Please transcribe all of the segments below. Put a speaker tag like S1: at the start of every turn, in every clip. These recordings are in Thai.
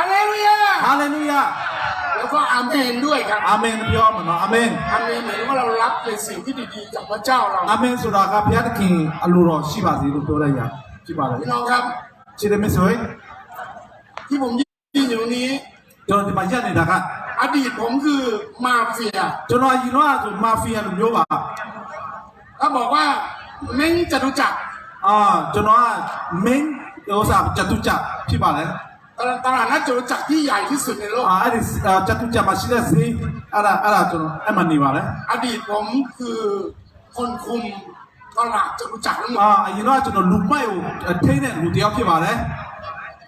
S1: ฮาเลลูยา
S2: ဟာလေလုယာ
S1: แล้วก็อาเมนด้วยครับ
S2: အာမင်ပြောမှာနော်အာမင်
S1: อาเมนเหมือนว่าเรารับในสิ่งที่ดีๆจากพระเจ้าเรา
S2: အာမင်ဆိုတာကဘုရားသခင်အလိုတော်ရှိပါစေလို့ပြောလိုက်ရရှိပါလေ
S1: พี่น้องครับ
S2: ခြေတယ်မဆွေ
S1: ที่ผมยืนอยู่ตรงนี้
S2: ကျွန်တော်ဒီမှာရက်နေတာက
S1: อดีตผมคือมาเฟีย
S2: ကျွန်တော်ရင်တော့ဆိုမာဖီယာလိုမျိုးပါ
S1: เขาบอกว่าเม้งจตุจักร
S2: အာကျွန်တော်က main ဥစ္စာจตุจักรဖြစ်ပါလေ
S1: ตลาดนัดจตุจักรที่ใหญ่ที่สุดในโลก
S2: အာအဲ့ဒီจตุจักรမှာရှိတဲ့ဈေးအဲ့ဒါအဲ့ဒါကျွန်တော်အဲ့မှာနေပါလေ
S1: อดีตผมคือคนคุมตลาดจตุจักรทั้งหมด
S2: အာအရင်တော့ကျွန်တော်လူမိုက်ကိုထိန်းတဲ့လူတစ်ယောက်ဖြစ်ပါလေ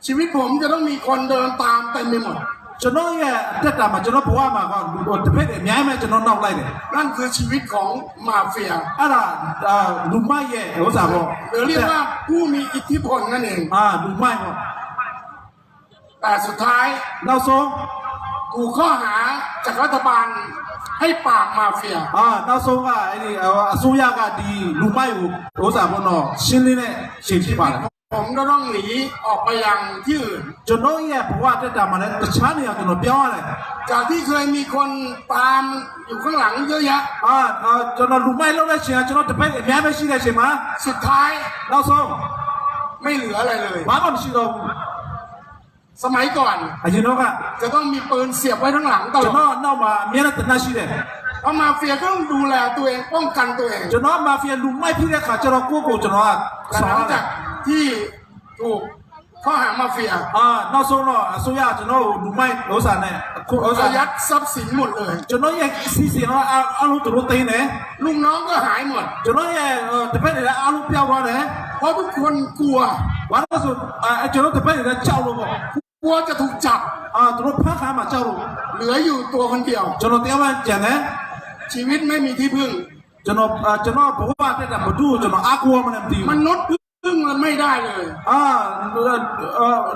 S1: ชีวิตผมจะต้องมีคนเดินตามเต็มไปหมด
S2: ကျွန်တော်ရဲ့အတက်တာမှာကျွန်တော်ဘဝမှာကလူတစ်ဖက်အများကြီးပဲကျွန်တော်နောက်လိုက်တယ်
S1: นั่นคือชีวิตของมาเฟีย
S2: အဲ့ဒါအာလူမိုက်ရဲ့ဥစ္စာပေါ့
S1: หรือเรียกว่าผู้มีอิทธิพลนั่นเอง
S2: အာလူမိုက်ပေါ့
S1: แต่สุดท้าย
S2: เรา
S1: โซกูข้อหาจากรัฐบาลให้ปากมาเฟีย
S2: อ่าเราโซก็ไอ้นี่อาซูยาก็ดีลุไม่หูโอซาบนอชินนี่เนี่ยชินที่ป่า
S1: ผมก็ต้องหนีออกไปยังที่อื่น
S2: จนน้องแย่เพราะว่าจะดำมาแล้วต่ช้าเนี่ย
S1: จนเราเปียวเลยจากที่เคยมีคนตามอยู่ข้างหลังเยอะแยะ
S2: อ่าจนเราลุไม่แล้ได้เชียร์จนเราจะไปแม้ไม่ชี้ได้ใช่ไหม
S1: สุดท้าย
S2: เราโซ
S1: ไม่เหลืออะไรเลย
S2: บ้ามันชิโร
S1: สมัยก่อน
S2: အရင်တော့က
S1: จะต้องมีปืนเสียบไว้ทั้างหลังต
S2: ကျွ
S1: ล
S2: န်
S1: อด
S2: တော်နောက်မှာအများနဲ့တနတ်ရှိတယ်
S1: เพราะมาเฟียก็ต้องดูแลตัวเองป้องกันตัวเอง
S2: ကျွန်တော်မာဖီယာလူမိုက်ဖြစ်တဲ့ခါကျတော့ကိုယ့်ကိုကျွန်တော်က
S1: แต่
S2: ဆော
S1: หลั
S2: င်း
S1: ง
S2: တ
S1: จา
S2: ယ်
S1: กที่ถูกข้อหามาเฟีย
S2: အာနောက်ဆုံးတော့အစိုးရကျွန်တော်ကိုလူမိုက်ဥစ္စာနဲ့အခုဥစ္စာ
S1: อายัดทรัพย์สินหมดเลย
S2: ကျွန်တော်ရဲ့စီစဉ်တော့အလုံးတို့သိနေတယ်
S1: ลูกน้องก็หายหมด
S2: ကျွန်တော်ရဲ့တစ်ဖက်တွေလည်းအလုံးပြောင်းသွားတယ်
S1: เพราะทุกคนกลัว
S2: ဘာလို့ဆိုအဲကျွန်တော်တစ်ဖက်တွေလည်းကြောက်လို့ပေါ့
S1: ก กลัวจะถูกจับ
S2: 아, 드로 파가마 짜 로. เจ้า
S1: เหลืออยู่ตัวคนเดียว
S2: จนตี๋ว่าเ노떼완นะ.
S1: ชีวิตไม่มีที่พึ่ง
S2: 저노 아 저노 보호와 때다 모두 저노 아쿠아만 띠. มนติ
S1: ว
S2: มั
S1: นย์พึ่งมันไม่ได้เลย
S2: อ่า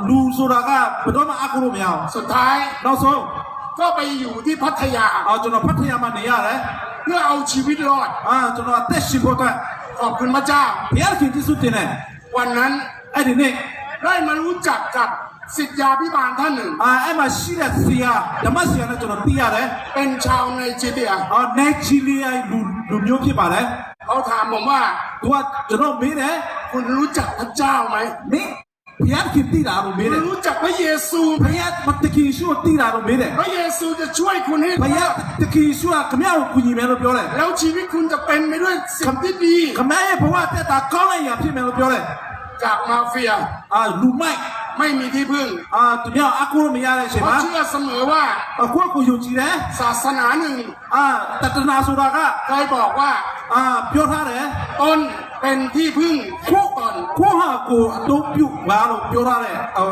S2: ดูสุรากันลดมาอาก가그러면 아쿠로 미 야.
S1: สุดท้าย
S2: 너 소.
S1: ก็ไปอยู่ที่พัทยา
S2: 아, 저노 파트야만 내야า.เลย
S1: เพื่อเอาชีวิตรอด
S2: จนนอเตชิโบตะ
S1: ขอบคุณพระเจ้า
S2: 비아르키 지수티 네.
S1: วันนั้น
S2: ไอ้ทิน아니 네.
S1: ได้มารู้จักกับ สิทธยาพิบาลท่านหนึ่ง
S2: အာအဲ့မှာရှိတဲ့ဆရာဓမ္มဆရာနဲ့ကျွန်တော်သိရတယ်
S1: เป็นชาวไนจีเรีย
S2: အာနေချီလီယာလူလူမျိုးဖြစ်ပါတယ်
S1: เขาถามผมว่า
S2: သူကကျွန်တော်မေးတယ်
S1: คุณรู้จักพระเจ้าไหม
S2: မင်းဘုရားခင်သိတာလို့မေး
S1: คุ
S2: တယ်
S1: ณรู้จักพระเยซูไห
S2: ဘ
S1: ม ုရား
S2: မတကီရှုသိတာလို့မေးတယ်
S1: พระเยซูจะช่วยคุณให้
S2: ဘု
S1: รอ
S2: ရား
S1: ด
S2: တကီရှုကခမရကိုကူညီမယ်လို့ပြောတယ်
S1: แล้วชีวิตคุณจะเป็นไปด้วยสิ่งที่ดี
S2: ခမရဲ့ဘဝတက်တာကောင်းတဲ့ရာဖြစ်မယ်လို့ပြောတယ်
S1: จากมาเฟีย
S2: အာလူမိုက်
S1: ไม่ ไม่มีที่พึ่ง
S2: อ่าตัวเนี้ยอากูไม่ยา
S1: เล
S2: ย
S1: ใช่ไหมเพเชื่อเสมอว่า
S2: อ่ากูกูอยู่จีนะ
S1: ศาสนาหนึ่ง
S2: อ่าตัตนาสุราก็
S1: เคยบอกว่า
S2: อ่าพียวท่าเลย
S1: ตนเป็นที่พึ่งคู่ก่อน
S2: คู่หากูตุบอยู่มาลงเพียวท่าเลยเอา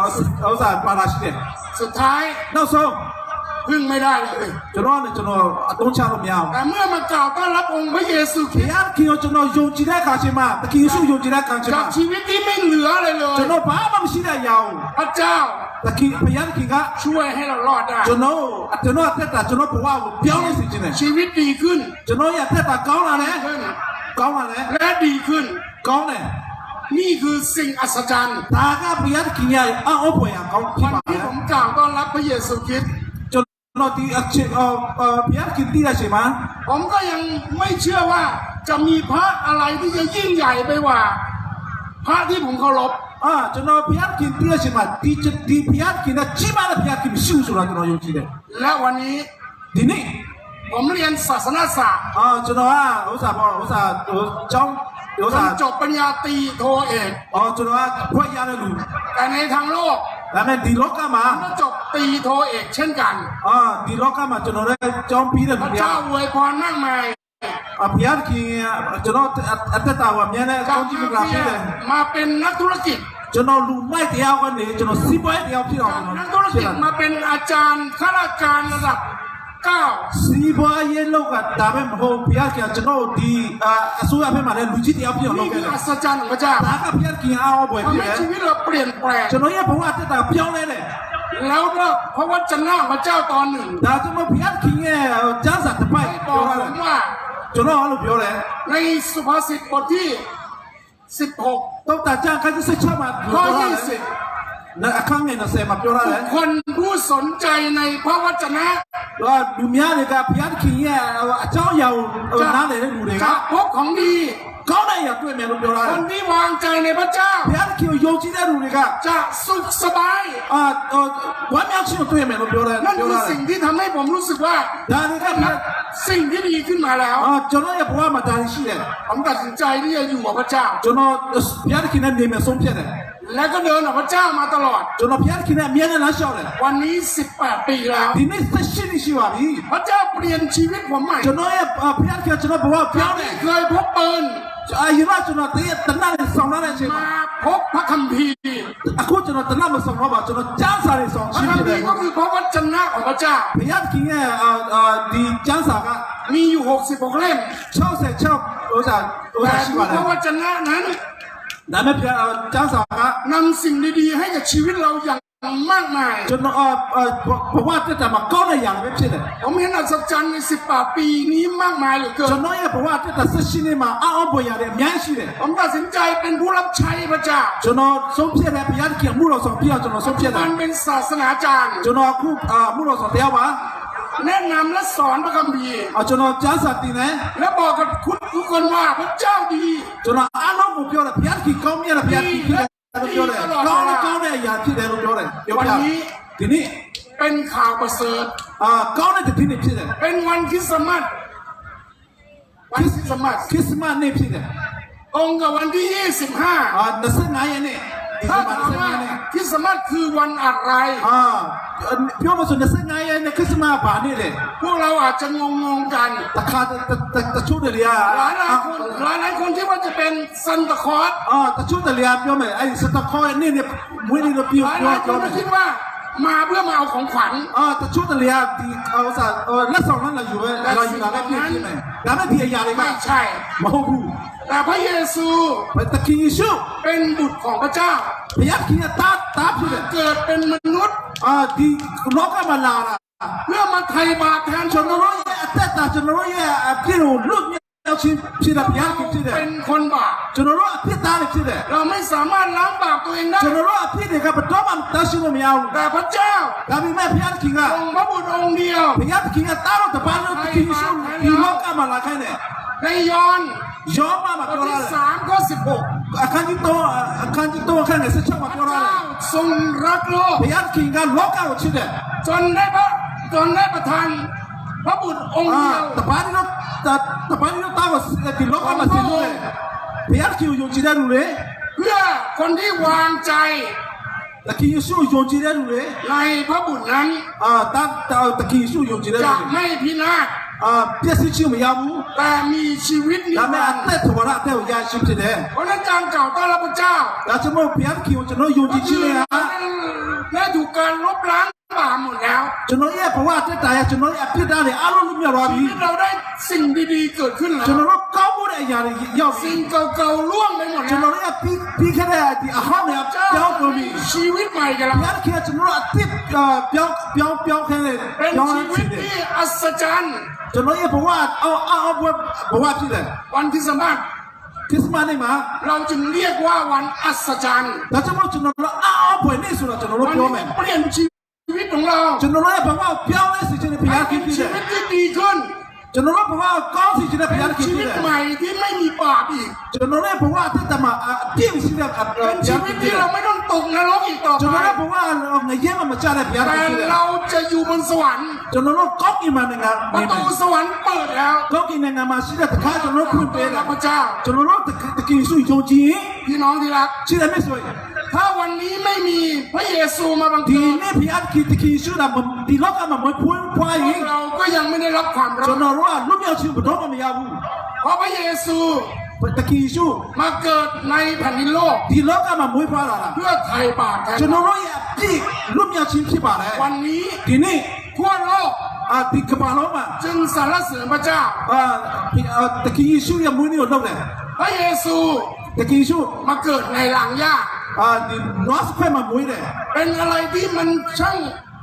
S2: เอา
S1: สารปาราชิเดสุดท้าย
S2: เล่าส่ง
S1: พึ่งไม่ได้เลย
S2: ကျွန်တော်နဲ့ကျွန်တော်အတုံးချလို့မရအောင်
S1: แต่เมื่อมากล่าวต้อนรับองค์พระเยซูค
S2: ဘု
S1: ริสต์
S2: ရားခင်ကိုကျွန်တော်ယုံကြည်တဲ့အခါချင်းမှာတကယ်ရှိယုံကြည်တဲ့အခါချင်း
S1: กั
S2: မှာ
S1: บชีวิตที่ไม่เหลืออะไรเลย
S2: ကျွန်တော်ဘာမှမရှိတဲ့ရောင်
S1: พระเจ้า
S2: တကယ်ဘုရားခင်က
S1: ช่วยให้เรารอดได้
S2: ကျွန်တော်ကျွန်တော်အသက်တာကျွန်တော်ဘဝကိုပြောင်းလဲစေခြင်းနဲ့
S1: ชีวิตดีขึ้น
S2: ကျွန်တော်ရဲ့အသက်တာကောင်းလာတယ်
S1: ขึ้น
S2: ကောင်းလာတယ်
S1: และดีขึ้น
S2: ကောင်းတယ်
S1: นี่คือสิ่งอัศจรรย์
S2: ဒါကဘုရားခင်ရဲ့အံ့ဩဖွယ်ရာကောင်းဖြစ်
S1: วัน
S2: ပါတ
S1: ที่
S2: ယ်
S1: ผมกล่าวต้อนรับพระเยซูคริสต์
S2: เราตีเอ่อเชเอ่เพิยกินตี้ได้ใช่ไหม
S1: ผมก็ยังไม่เชื่อว่าจะมีพระอะไรที่จะยิ่งใหญ่ไปกว่า พระที่ผมเคารพ
S2: อ่าจนเราพิยกินตี้ได้ใช่ไหมที่จะที่พิยกินนะชิมาและวพิยกินชิวสุราจนเราอยู่ที่เดีย
S1: และวันนี้
S2: ทีนี้
S1: ผมเรียนศาสนศาสตร์
S2: อ่าจนเราอะอุตส่าห์พออุตส่าห์เจ้อง
S1: อุตส่าห์จบปริญญาตรีโทเอก
S2: อ๋อจนเราอะพยายาเลยดู
S1: แต่ในทางโลก
S2: ဒါပေမဲ့ဒီလောကမှာ
S1: ก็จบตรีโทเอกเช่นกัน
S2: အာဒီလောကမှာကျွန်တော်လည်းကျောင်းပြီးတဲ့
S1: พ
S2: လူ
S1: ระ
S2: တွေ
S1: เจ้าอวยพรมากมาย
S2: အဘုရားခင်ကျွန်တော်အသက်တာကိုအများနဲ့
S1: จาก
S2: ကောင်းကြည့်ကြ
S1: มา
S2: ပြ
S1: เฟีย
S2: တယ်
S1: มาเป็นนักธุรกิจ
S2: ကျွန်တော်လူမိုက်တရားကနေကျွန်တော်စီးပွားရေးတရားဖြစ်အောင်
S1: จาก
S2: ကျွန်
S1: นัก
S2: တော်
S1: ธุรกิจมาเป็นอาจารย์ข้าราชการระดับ เก้า
S2: စီးပွားရေးလောက်ကဒါပဲမဟုတ်ဘုရားခင်ကျွန်တော်ဒီအစိုးရဘက်မှာလည်းလူကြီးတရားဖြစ်အောင်
S1: นี่
S2: လုပ်ခဲ့
S1: คือ
S2: တယ်
S1: อัศจรรย์ของพระเจ้า
S2: ဒါကဘုရားခင်အားပွဲ
S1: ทำ
S2: ဖြစ်
S1: ให้
S2: တယ်
S1: ชีวิตเราเปลี่ยนแปลง
S2: ကျွန်တော်ရဲ့ဘဝတက်တာပြောင်းလဲတယ်
S1: แล้วก็เพราะว่าจะหน้าพระเจ้าตอนหนึ่ง
S2: ဒါကျွန်တော်ဘုရားခင်ရဲ့ကျမ်းစာတစ်ပိုက်
S1: บ
S2: ပြော
S1: อก
S2: ရ
S1: ผ
S2: တယ်
S1: มว่า
S2: ကျွန်တော်အဲ့လိုပြောတယ်
S1: ในสุภาษิตบทที่ 16
S2: တော့တာကျမ်းခန်းစစ်ချက်မှာ
S1: ข้อ
S2: ပြောရတယ်
S1: 20
S2: ในอาคารเนี่ยนะ
S1: เซมา
S2: เปียวได้บุ
S1: คคลผู้สนใจในพระวจนะ
S2: ว่าดูมีอะไรกับพิยาขี้เนี่ยอาจารย์ยา
S1: ว
S2: น้าเลยได้ดูเลยครับ
S1: พบของดี
S2: เขาได้อยากด้วยเมียลูกเดียวได้
S1: คนที่วางใจในพระเจ้า
S2: พิยาขี้โยชิได้ดูเลยครับ
S1: จะสุขสบาย
S2: อ่าเออวันนี้ชื่อตัวเมีย
S1: ลูกเดียวได้นั่
S2: น
S1: คือสิ่งที่ทำให้ผมรู้สึกว่า
S2: ได้ครับ
S1: สิ่งที่ดีขึ้นมาแล้ว
S2: อ่าจนเราอย่าพูดว่ามาจาริชีเลย
S1: ผมตัดสินใจที่จะอยู่กับพระเจ้า
S2: จนเราพิยาขี้นั้นดีเมียสมเพียรเลย
S1: และก็เดินกับพระเจ้ามาตลอด
S2: ကျွန်တော်ဘုရားသခင်နဲ့အမြဲတမ်းလမ်းလျှောက်တယ်
S1: วันนี้ 18 ปีแล้ว
S2: ဒီနေ့သက်ရှိနေရှိပါပြီ
S1: พระเจ้าเปลี่ยนชีวิตผมใหม่
S2: ကျွန်တော်ရဲ့ဘုရားသခင်ကျွန်တော်ဘဝပြောင်းတယ်
S1: เคยพบปืน
S2: အာယမကျွန်တော်တည်းတနနဲ့ဆောင်လာတဲ့အချိန်မှာ
S1: มาพบพระคัมภีร์
S2: အခုကျွန်တော်တနမဆောင်တော့ပါကျွန်တော်ကြားစာတွေဆောင်
S1: พระ
S2: ရှင်း
S1: คัม
S2: ပြတ
S1: ภี
S2: ယ်
S1: ร์ก็คือพระวจนะของพระเจ้า
S2: ဘုရားသခင်ရဲ့အာအာဒီကျမ်းစာက
S1: มีอยู่ 66 เล่ม
S2: 66ဥစ္စာဥစ္ แต่ စာရှိပါတ
S1: พ
S2: ယ်
S1: ระวจนะนั้น
S2: ဒါမဲ့ဘုရားကျမ်းစာက
S1: นำสิ่งดีๆ ให้กับชีวิตเราอย่างมากมาย
S2: ကျွန်တော်အာဘဝတက်တာမှာကောင်းတဲ့ຢာပဲဖြစ်တယ်
S1: ผมเห็นอัศจรรย์ใน 18 ปีนี้มากมายเหลือเกิ
S2: ကျွ
S1: น
S2: န်တော်ရဲ့ဘဝတက်တာဆက်ရှိနေမှာအောက်ပေါ်ရတယ်အများကြီးရှိတယ်
S1: ผมตัดสินใจเป็นผู้รับใช้พระเจ้า
S2: ကျွန်တော်ဆုံးဖြတ်တဲ့ဘုရားသခင်မှုတော်ဆောင်ပြအောင်ကျွန်တော်ဆုံးဖြတ်တ
S1: มั
S2: ယ်
S1: นเป็นศาสนาจารย์
S2: ကျွန်တော်အခုအာမှုတော်ဆောင်တရားပါ
S1: แนะนำและสอนพระคัมภีร์
S2: အာကျွန်တော်ကျမ်းစာတင်တယ်
S1: และบอกกับคุณทุกคนว่าพระเจ้าดี
S2: ကျွန်တော်အားလုံးကိုပြောတယ်ဘုရားသခင်ကောင်းမြတ်တဲ့ဘုရားသခင်ဖြစ်တယ်လို့ပြောတယ်ကောင်းတဲ့ကောင်းတဲ့အရာဖြစ်တယ်လို့ပြောတယ်ပြောပြဒီနေ့
S1: เป็นข่าวประเสริฐ
S2: အာကောင်းတဲ့ဒီနေ့ဖြစ်တယ်
S1: เป็นวันคริสต์มาสวันคริสต์มาส
S2: ခရစ်စမတ်နေ့ဖြစ်တယ်
S1: ตรงกับวันที่ 25
S2: အာ25ရက်နေ့
S1: 크าม
S2: 마스는
S1: คริสต์มาสคือวันอะไร
S2: 아, 평화수มา각에 크리스마스 반일에
S1: พวกเราอาจจะงงงๆกัน
S2: 다카다 초들이 야.
S1: หลายหลายคนหลายหลายคนที่ว่าจะเป็นซันตาคลอส
S2: 아, 다 초들이 야. 뼈면 아니 스타커에 네네 무리로
S1: ห 비어 ลายหลาย 비어
S2: ค
S1: นก็คิด.ว่ามาเพื่อมาเอาของขวัญ
S2: ตะชุดตะเ,다초들이 야. 디카오사 어, 라서는 라유에 라유나가 비어 비 어. เราอยู่.
S1: ไหม่
S2: พี่อยากอะไรไหม
S1: ใช่
S2: 마호 부.
S1: แต่พระเยซู
S2: But the ริสต์
S1: เป็นบุตรของพระเจ้า
S2: Pia King Tat Tap
S1: เกิดเป็นมนุษย์
S2: Ah di Roka Malara
S1: เมื่อมาไทยบาปแทนชน
S2: ร
S1: กแต่แต่
S2: ตาชนรกเนี่ยพี่รู้ลูกเนี่ยเราชินชินพิยาคิดชิน
S1: เป็นคนบาป
S2: ชนรกพี่ตาเลยชิน
S1: เราไม่สามารถล้างบาปตัวเองได้
S2: ชนรกพี่เด็กยครับเป็นตัวมันตัดชินมีเอา
S1: แต่พระเจ้า
S2: เรามีแม่พิยาคิง
S1: อะองค์พระบุตรองค์เดียว
S2: พิยาคิงอะตาเราต่บ้านเราคิงชูมีโลกกันมาละแค่เนี่ย
S1: ในยอห์น
S2: John มา
S1: มา
S2: บ
S1: ท
S2: ที่ Makorale.
S1: สามข้อสิบหก
S2: Akandito, akandito kane se chama
S1: พระเจ้า korale. ทรงรักโลก
S2: Biyar kinga loka uchide.
S1: จนได้พระจนได้ประทานพระบุตรองค์เดียว
S2: Ah, tapani no ta- tapani no tawa sile ki loka ma sinule. Biyar ki uyonjire nure.
S1: เพื่อคนที่วางใจ
S2: Ta ki Yesu uyonjire nure.
S1: ในพระบุตรนั้น
S2: Ah, ta ta ta ki Yesu uyonjire
S1: จะ
S2: nure.
S1: ไม่พินาศ
S2: เพียสิชิมยำ
S1: แต่มีชีวิตนิรันดร์
S2: แม่เตถวราเทวยาชิมจิ
S1: เดเพราะนั้นจางเก่าต้อนรับพระเจ้า
S2: แต่จะมื่อเพียงคิวจะโนยูจิชิเนี่ย
S1: และยู่การลบล้าง บาปหมดแล้ว
S2: ကျွန်တော်ရဲ့ဘဝတက်တာရဲ့ကျွန်တော်ရဲ့အဖြစ်သားတွေအားလုံးလွတ်မြောက်သွားပြီ
S1: ชีวิตเราได้สิ่งดีๆเกิดขึ้นแล้
S2: ကျွန်
S1: ว
S2: တော်တို့ကောင်းမှုတဲ့အရာတွေရောက်ပြီ
S1: สิ่งเก่าๆล่วงไปหมด
S2: ကျွန်
S1: แล้ว
S2: တော်တို့ရဲ့ပြီးပြီးခဲ့တဲ့ဒီအဟောင်းတွေ
S1: เจ้า
S2: ပြောင်းကုန်ပြီ
S1: มีชีวิตใหม่กันแล้ว
S2: ဘုရားခင်ကကျွန်တော်တို့အသစ်ပြောင်းပြောင်းပြောင်းခဲတယ်
S1: เป็น
S2: ပြောင်း
S1: ชี
S2: လဲ
S1: วิ
S2: ဖြစ်
S1: ต
S2: တယ်
S1: ที่อัศจรรย์
S2: ကျွန်တော်ရဲ့ဘဝအော်အော်ဘဝဘဝဖြစ်တယ်
S1: วันคริสต์มาส
S2: ခရစ်စမတ်နေ့မှာ
S1: เราจึงเรียกว่าวันอัศจรรย์
S2: ဒါကြောင့်မို့ကျွန်တော်တို့အော်ဘွယ်နေ့ဆိုတော့ကျွန်တော်တို့
S1: วัน
S2: ပြော
S1: นี้
S2: မယ်
S1: เปลี่ยนชี วิตของเรา
S2: ကျွန်တော်တို့ရဲ့ဘဝကိုပြောင်းလဲစေခြင်းနဲ့ဘုရားခင်
S1: เป็น
S2: ဖြစ်
S1: ชี
S2: တယ်
S1: วิตที่ดีขึ้น
S2: ကျွန်တော်တို့ဘဝကိုကောင်းစေခြင်းနဲ့ဘု
S1: เป็
S2: ရား
S1: น
S2: ခင်
S1: ชี
S2: ဖြစ်
S1: วิต
S2: တယ်
S1: ใหม่ที่ไม่มีบาปอีก
S2: ကျွန်တော်ရဲ့ဘဝအသက်တာမှာအပြည့်ရှိတဲ့ဘုရား
S1: เป็น
S2: ဖြ
S1: ชี
S2: စ်
S1: วิต
S2: တ
S1: ที่
S2: ယ်
S1: เราไม่ต้องตกนรกอีกต่อ
S2: ကျွန်
S1: ไป
S2: တော်ရဲ့ဘဝငရဲမှာမချတဲ့ဘုရား
S1: แต่
S2: ခင်ဖြစ်တယ်
S1: เราจะอยู่บนสวรรค์
S2: ကျွန်တော်တို့ကောင်းကင်မှာနိုင်ငံ
S1: ประ
S2: နေမ
S1: ตู
S2: ယ်
S1: สวรรค์เปิดแล้ว
S2: ကောင်းကင်နိုင်ငံမှာရှိတဲ့တခါကျွန်တော်တို့ဖွင့်ပေးတ
S1: รั
S2: ယ်
S1: บพระเจ้า
S2: ကျွန်တော်တို့တကယ်ရှိယုံကြည်ရင်
S1: พี่น้องที่รัก
S2: ရှိတယ်မဆိုရင်
S1: ถ้าวันนี้ไม่มี พระเยซูมาบังเกิด
S2: ทีนี่พี่อัดคิดคีชื่อดำที่ล็อกกันมา
S1: เห
S2: มือนพุ่งควายเ
S1: ราก็ยังไม่ได้รับความรัก
S2: จนเรารู้ว่าลูกเมียชื่อบุตรมันยาวู
S1: เพราะพระเยซู
S2: ตะกี้ชู
S1: มาเกิดในแผ่นดินโลก
S2: ที่โลกก็มามุ้ยพระลา
S1: เพื่อไทยปากันจน
S2: รู้อยากที่รูปยาชิมที่บาทแล้ว
S1: วันนี้
S2: ที่นี่
S1: ทั่วโลก
S2: อาติกบาลมา
S1: จึงสารเสือพระเจ้า
S2: อ่าตะกี้ชูยังมุ้ยนี่หมดแล้ว
S1: พระเยซู
S2: ตะกี้ชู
S1: มาเกิดในหลังยา
S2: ก ดินอสเข้ามาบุ้ย
S1: เลยเป็นอะไรที่มันช่าง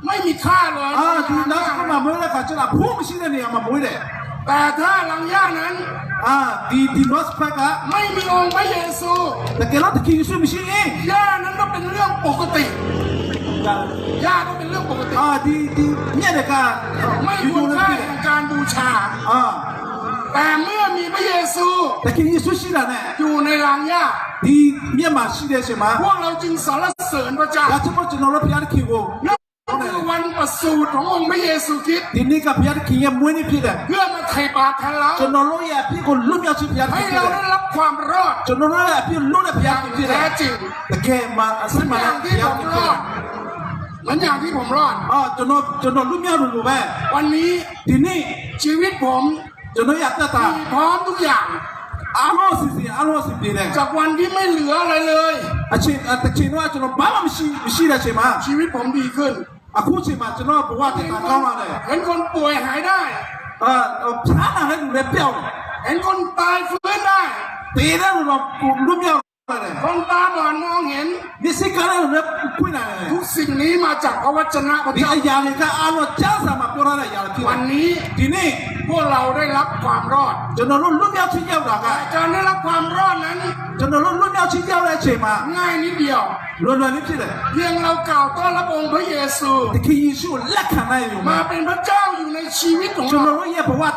S1: ไม่มีค่าเลย
S2: อ่าดินอสเข้ามาบุ้ยเลยค่ะจะลผู้มี
S1: ชิ้
S2: นเนี่ยมาบุ้ยเลย
S1: แต่ถ้าหลังย่านั้น
S2: อ่าดีดีนอสไปกะ
S1: ไม่มีองค์พระเยซู
S2: แต่เกล้าตะคิวซูมีชิเอง
S1: ย่านั้นก็เป็นเรื่องปกติย่าก็เป็นเรื่องปกติ
S2: อ่าดีดีเนี่ยเด็กอะ
S1: ไม่ควรค่าของการบูชา
S2: อ่า
S1: แต่เมื่อมีพระเยซู
S2: แต่คินเยซูชิล่ะเนี่ย
S1: อยู่ในลางยา
S2: ที่เมียมาชิดเดชมา
S1: พวกเราจึงสรรเสริญพระเจ้า
S2: และที่พระจ้นเราพยา
S1: นคิวนั่นคือวันประสูติขององค์พระเยซูคริสต์
S2: ที่นี่กับพยานคิวยมวยนี่พี่
S1: เลยเพื่อมาไถ่บาปแทนเรา
S2: จนเราอยาพี่คนลุ่มยาสุ
S1: พยา
S2: นให้
S1: เราได้รับความรอด
S2: จนเราอยาพี่ลุ่มยาพิจารณา
S1: แท้จริง
S2: แต่แกมา
S1: อา
S2: ศั
S1: ยมาแล้ว
S2: ที่
S1: ผมรอดเหมือนอย่างที่ผมรอด
S2: อ๋อจนจนลุ่มยาหลุดไป
S1: วันนี้
S2: ที่นี่
S1: ชีวิตผม
S2: Jono ya
S1: tata. พร้อมทุกอย่าง
S2: Alo sisi, alo sisi ne.
S1: จากวันที่ไม่เหลืออะไรเลย
S2: Achin, achin wa jono baba mishi mishi da chema.
S1: ชีวิตผมดีขึ้น
S2: Aku chema jono bawa เห็น tata คน kawa ne.
S1: เห็นคนป่วยหายได้
S2: Ah, sana ne du le piao.
S1: เห็นคนตายฟื้นได้
S2: Tira du lo kum du miao.
S1: คนตาบอดมองเห็น
S2: นี่สิการะรับคุยนะ
S1: ทุกสิ่งนี้มาจากพระวจนะของพระเจ้า วันนี้
S2: ที่นี่
S1: พวกเราได้รับความรอด
S2: จะ
S1: นรการได้รับความรอดนั้น
S2: จะนรกลุ่นแยกที่แยกได้เฉยมา
S1: ง่ายนิดเดียว
S2: รวนรวนนิด
S1: เพียงเรากล่าวต้อนรับองค์พระเยซู
S2: ที่คีชูและข้างใน
S1: มาเป็นพระเจ้าอยู่ในชีวิตของเรา
S2: จะนรกแยกเพราะว่า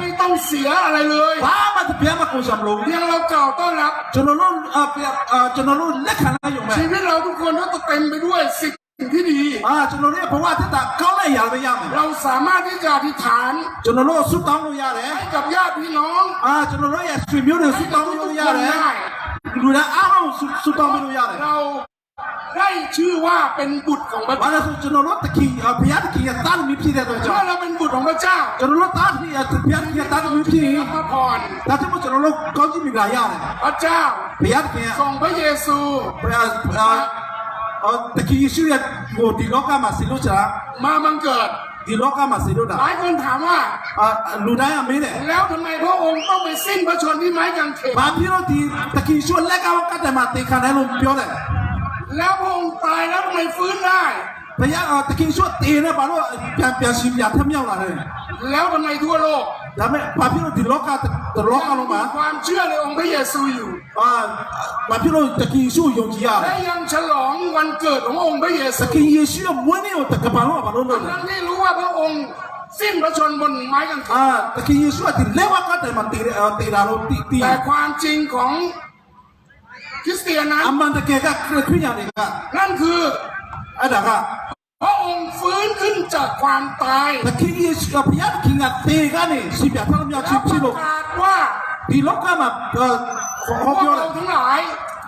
S1: ไม่ต้องเสียอะไรเลย
S2: พระมาถึงเพียมาโกชั่มลง
S1: เพียงเรากล่าวเราต้อนรับ
S2: จนรุ่นเอ่อเปรียบเอ่อจนรุ่นเล็กขณะอยู่ไหม
S1: ชีวิตเราทุกคนก็เต็มไปด้วยสิ่งที่ดี
S2: อ่าจนรุ่นเพราะว่าถ้าตาเขาได้อยากไปยัง
S1: เราสามารถที่จะอธิษฐาน
S2: จนรุ่นสุดต้องรู้ยาเลย
S1: ให้กับญาติพี่น้อง
S2: อ่าจนรุ่นอยากสวิมิวเดีนึ่งสุดต้องรู้ยาเลยดูนะอ้าวสุดต้องรู้ยา
S1: เลยรา ได้ชื่อว่าเป็นบุตรของพระเจ้า
S2: Mana su cunolo taki biar kia tan mipsi dia tu
S1: เมื่อ cak. เราเป็นบุตรของพระเจ้า
S2: Cunolo tan ni biar kia tan ที่ mipsi. รับ
S1: พระพร
S2: Tapi mu cunolo kau tu migaya.
S1: พระเจ้า
S2: Biar kia.
S1: ส่งพระเยซู
S2: Taki isu ya mau di loka masih lu cak.
S1: มาบังเกิด
S2: Di loka masih lu
S1: หลาย dah. คนถามว่า
S2: Lunai amine.
S1: แล้วทำไมพระองค์ต้องไปสิ้นพระชนม์ที่ไม้กางเขน
S2: Babi lo di taki isu leka wakata mati karena lu piole.
S1: แล้วพระองค์ตายแล้วทำไมฟื้นได้
S2: พระยอาตะกิงชวดตีนะบาโลเปลี่ยนเปลี่ยนชิมอยากทำเมี่ยวอะไร
S1: แล้วทำไมทั่วโลก
S2: แล้วไม่พาพี่เราติดล็อกกันติดล็อกกันลง
S1: มาความเชื่อในองค์พระเยซูอยู่
S2: อ่ามาพี่เราตะกิงชู้ยงจียา
S1: และยังฉลองวันเกิดขององค์พระเย
S2: ซูตะกิงเย
S1: ซู
S2: มวยเนี่ยตะกบาโาบาโลนั่น
S1: ทั้งที่รู้ว่าพระองค์สิ้นพระชนบนไม้กางเขน
S2: อ่าตะกิงเยซูติดเลี้ยวก็แต่มันตีตีดาโลตี
S1: แต่ความจริงของ คริสเตียนนั้น
S2: 암만들께가 그리스도니까
S1: นั่นคือ
S2: อะไ아다가
S1: พระองค์ฟื้นขึ้นจากความตาย
S2: 나킹이 예수가 비약 킹아 대가니 시비야 사람
S1: และ 야
S2: 심
S1: ประ
S2: 치로
S1: กาศว่า
S2: 비로카마
S1: พวก
S2: เรา허
S1: เราทั้งหลาย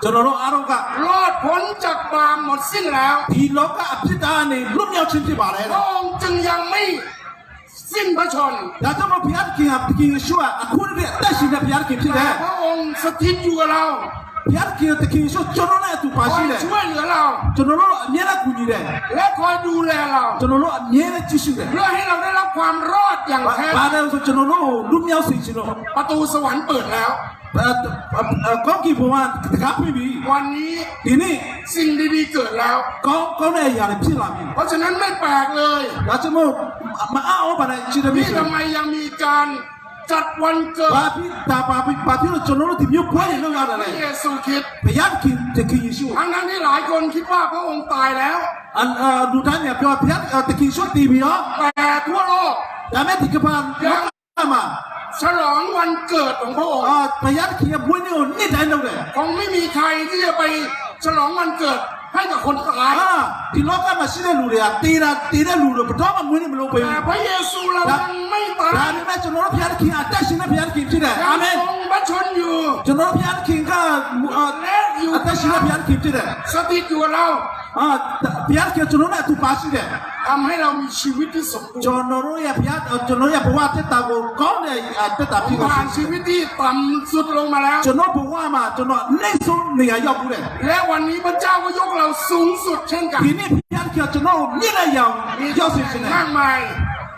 S2: 저러로 아로가
S1: รอดพ้นจากบาปหมดสิ้นแล้ว
S2: 비로가 앞시다니 룸야 침치 พระไร
S1: พระองค์จึงยังไม่สิ้นพระชนม์
S2: 나저뭐 비약 킹아 비킹 예수와 아쿠르게 다시나 비약
S1: แต่
S2: 김치네
S1: พระองค์สถิตอยู่กับเรา
S2: Pierre qui est qui est chaud, tu n'en as tout pas gilé. Tu
S1: vois là.
S2: Tu
S1: n'en
S2: as ni
S1: la couleur. โนโละเนี่
S2: ยน Tu n'en as ni la tissu.
S1: เราได้รับความรอดอย่างแท้
S2: บ้านเราจะโน้ลุ่มเยาวสิจิโน
S1: ประตูสวรรค์เปิดแล้ว
S2: ก็กี่พวันครับพี่บี
S1: วันนี้
S2: ทีนี้
S1: สิ่งดีๆเกิดแล้ว
S2: ก็ก็ในหอย่างพี่ลามี
S1: เพราะฉะนั้นไม่แปลกเลย
S2: เราจะมุ่มาเอาวไป
S1: ในชีวิตพี่ทำไมยังมีการ จัดวันเกิด
S2: บาปิตาบาปิบาที่เราจนเราถิ่มยุบไว้เรื่
S1: องอะไรเยซูคริสต์
S2: พยายามคิดจะคิดยิชู
S1: ทั้งนั้นที่หลายคนคิดว่าพระองค์ตายแล้ว
S2: อันดูท่านเนี่ยพี่ว่าพยายามตะคิดชุดตีมีเนาะ
S1: แต่ทั่วโลก
S2: แต่แม้ถึงกระพันยังมา
S1: ฉลองวันเกิดของพระองค์
S2: พยายามคิดบุญเนี่ยนี่ได้เราเลย
S1: คงไม่มีใครที่จะไปฉลองวันเกิด ဖိုက်ကခွန်ကကား
S2: ဟာဒီလောကမှာရှိတဲ့လူတွေကတေးတာတေးတဲ့လူတွေဘယ်တော့မှမွေးနေမလို့ပဲဘု
S1: ရားယေရှုလာမိတ်ပါ
S2: ဒါပေမဲ့ကျွန်တော်ဘုရားသခင်အသက်ရှင်တဲ့ဘုရားသခင်ဖြစ်တယ်အာမင်
S1: ဘတ်ချွန်ယူ
S2: ကျွန်တော်ဘုရားသခင်ကအသက်ရှင်တဲ့ဘုရားသခင်ဖြစ်တယ်
S1: စတိကျူ
S2: လော ဘုရားခင်ကျွန်တော်နဲ့အတူပါရှိတယ်
S1: ทำให้เรามีชีวิตที่สมบูรณ์
S2: ကျွန်တော်တို့ရဲ့ဘုရားကျွန်တော်ရဲ့ဘဝတက်တာကိုကောင်းတဲ့တက်တာဖြစ်ပါ
S1: ผ่าน
S2: စေ
S1: ชีวิตที่ต่ำสุดลงมาแล้ว
S2: ကျွန်တော်ဘဝမှာကျွန်တော်နိုင်ဆုံးနေရာရောက်ဘူးလေ
S1: และวันนี้พระเจ้าก็ยกเราสูงสุดเช่นกัน
S2: ဒီနေ့ဘုရားခင်ကျွန်တော်မြင့်တဲ့ရောင်
S1: มี
S2: ရောက်
S1: ตำ
S2: စေ
S1: แห
S2: ချင်
S1: น่ง
S2: တယ်
S1: มากมาย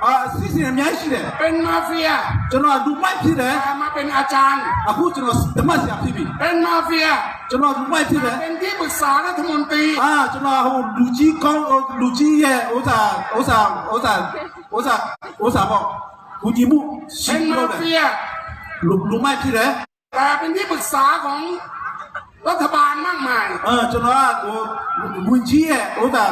S2: အာစီစီအများကြီးရှိတယ်
S1: เป็นมาเฟีย
S2: ကျွန်တော်လူမိုက်ဖြစ်တယ်
S1: แต่มาเป็นอาจารย์
S2: အခုကျွန်တော်ဓမ္မဆရာဖြစ်ပြီ
S1: เป็นมาเฟีย
S2: ကျွန်တော်လူမိုက်ဖြစ်တယ်
S1: เป็นที่ปรึกษารัฐมนตรี
S2: အာကျွန်တော်ဟိုလူကြီးကောင်းလူကြီးရဲ့ဥစ္စာဥစ္စာဥစ္စာဥစ္စာဥစ္စာပေါ့ဘူကြီးမှုရှ
S1: เป็น
S2: င်း
S1: มา
S2: လို့တယ်
S1: เฟีย
S2: လူလူမိုက်ဖြစ်တယ်
S1: แต่เป็นที่ปรึกษาของรัฐบาลมากมาย
S2: အာကျွန်တော်ကဟိုဝင်ကြီးရဲ့ဥစ္စာ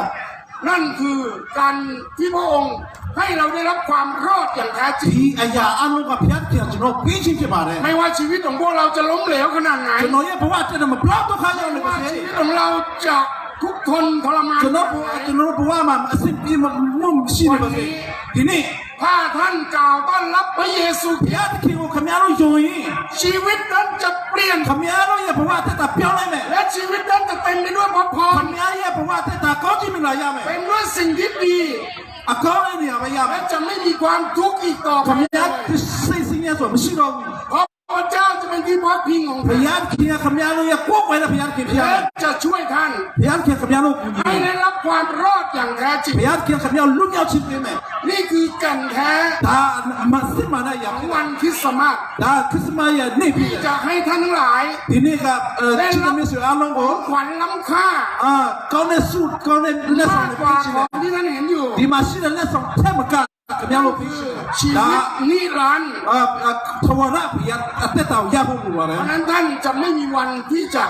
S1: นั่นคือการที่พระองค์ให้เราได้รับความรอดอย่างแท้จริง
S2: ဒီအရာအလုံးကဖျက်ပြန်ကျွန်တော်ပြီးချင်းဖြစ်ပါတယ်
S1: ไม่ว่าชีวิตของพวกเราจะล้มเหลวขนาดไหน
S2: ကျွန်တော်ရဲ့ဘဝတည်းမှာဘလောက်ဒုက္ခရောက်နေ
S1: ไม่
S2: ပါ
S1: ว่า
S2: စေ
S1: ชีวิตของเราจะ ทุกทนทรมาน
S2: Kenapa kenapa puama asib iman mum sini bagi. Ini
S1: ถ้าท่านกล่าวต้อนรับพระเยซู
S2: คริสต์ piat kiu kami aro yoi.
S1: ชีวิตท่านจะเปลี่ยน
S2: Kami aro ya puama teta piao lai me.
S1: และชีวิตท่านจะเต็มไปด้วยพระพร
S2: Kami aro ya puama teta kau kimi la ya me.
S1: เป็นด้วยสิ่งที่ดี
S2: Akau ni apa ya
S1: และ
S2: me.
S1: จะไม่มีความทุกข์อีกต่อไป
S2: Kami aro sing sing ya so mesti ro.
S1: เพราะ พระเจ้าจะเป็นที่พักพิงของ
S2: พ
S1: ท่าน
S2: ยายามเคลียร์คมยาลุกอย่าควบไว้นะพยายามเคลียร์พยา
S1: และ
S2: ย
S1: จะช่วยท่านา
S2: มเคลียร์คมยา
S1: ลุก
S2: ให้
S1: ได้รับความรอดอย่างแท้จริง
S2: พยายามเคลียร์คมยาลุก
S1: นเอา
S2: ชิมเลไหม
S1: นี่คือกันแท้
S2: ตามาสิมาได้
S1: อย่าขงวันคริสต์มาส
S2: ตาคริสต์มาอย่านี้พี่
S1: จะให้ท่านทั้งหลาย
S2: ทีนี้กับเออชิมมิสุอาลงโอ
S1: ขวัญล้ำค่า
S2: อ่าเขาในสูตร
S1: เขา
S2: ในเล
S1: สา
S2: องในว
S1: พิชของที่ท่านเห็นอยู่
S2: ดีมาชินเล่สองเทมกัน
S1: ชีวิตนิรันดร์
S2: ภวนาเพิยรอัตเตตาว
S1: ยาพ
S2: ง
S1: หัวนะเพรนั้นท่านจะไม่มีวันที่จะ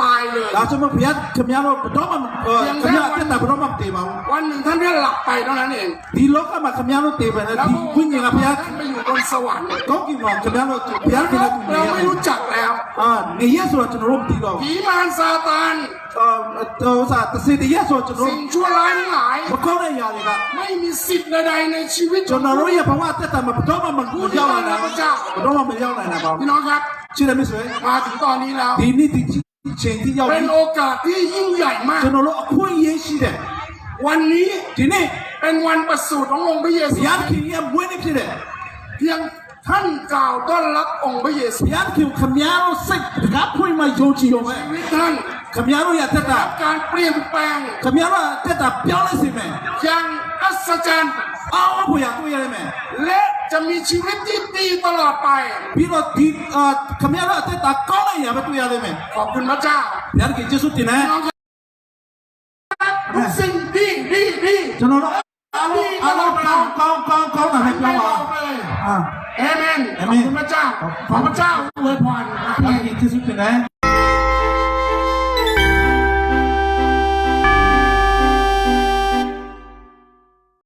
S1: ตายเลย
S2: แล้วสมมติยัดขมยัดว่าพร้อมเออขมยาดแต่พร้อมตีมา
S1: วันหนึ่งท่านได้หลับไปเท่านั้นเอง
S2: ดีลกก็มาขม
S1: ยัดตี
S2: ไป
S1: นะ
S2: ดีวิ่งยังไง
S1: พยัดไปอยู่บนสวรรค์
S2: ก็กี่วันขมยัดเราพยัดกิน
S1: เราไม่รู้จักแล้ว
S2: อ่าเนี่ยเยสุรจนร่มตีเรา
S1: ผีมารซาตาน
S2: เออเออซาตสิทธิ์เย
S1: สุรจนร่มสิ่งชั่วร้ายทั้งหลาย
S2: มันเข้าได้ยาวเลยครับ
S1: ไม่มีสิทธิ์ใดในชีวิต
S2: จนเราเรียกเพราะว่าแต่แต่มาพร้อมมันยาวนะ
S1: พร้อมมันยาวนะพี่น้องครับ
S2: ชื่ออะไรไม่
S1: สวยมาถึงตอนนี้แล้ว
S2: ทีนี้ที่ ဒီချိန်ที่ရောက်
S1: เป็
S2: ပြီ
S1: นโอกาสที่ยิ่งใหญ่มาก
S2: ကျွန်တော်တို့အခွင့်အရေးရှိတယ်
S1: วันนี้
S2: ဒီနေ့
S1: เป็นวันประสูติขององค์พระเย
S2: ဘု
S1: ซู
S2: ရားခင်ရဲ့မွေးနေ့ဖြစ်တယ်
S1: เพียงท่านกล่าวต้อนรับองค์พระเยซู
S2: ဘုရားခင်ခမည်းတော်စိတ်တကားဖွင့်မှယုံကြည်ရုံပဲ
S1: ชีวิตท่าน
S2: ခမည်းတော်ရဲ့တက်တာ
S1: การเปลี่ยนแปลง
S2: ခမည်းတော်တက်တာပြောင်းလဲစေမယ်
S1: อย่างอัศจรรย์
S2: အောင်းဘုရားတွေ့ရမယ်
S1: และ จะมีชีวิตที่ดีตลอดไป
S2: Bila di uh, kami ada teta kala ya betul ya lemen.
S1: ขอบคุณพระเจ้า
S2: Biar ke Yesus tin
S1: พี่ eh. น้องครับทุกสิ่งดีดีดี
S2: Jono no. Alo alo kau kau kau kau nak
S1: ไป nak
S2: ต่
S1: อ apa? ไป
S2: Ah.
S1: เอเมนขอบคุณพระเจ้าขอบพระเจ้าอวยพร
S2: Biar ke Yesus tin eh.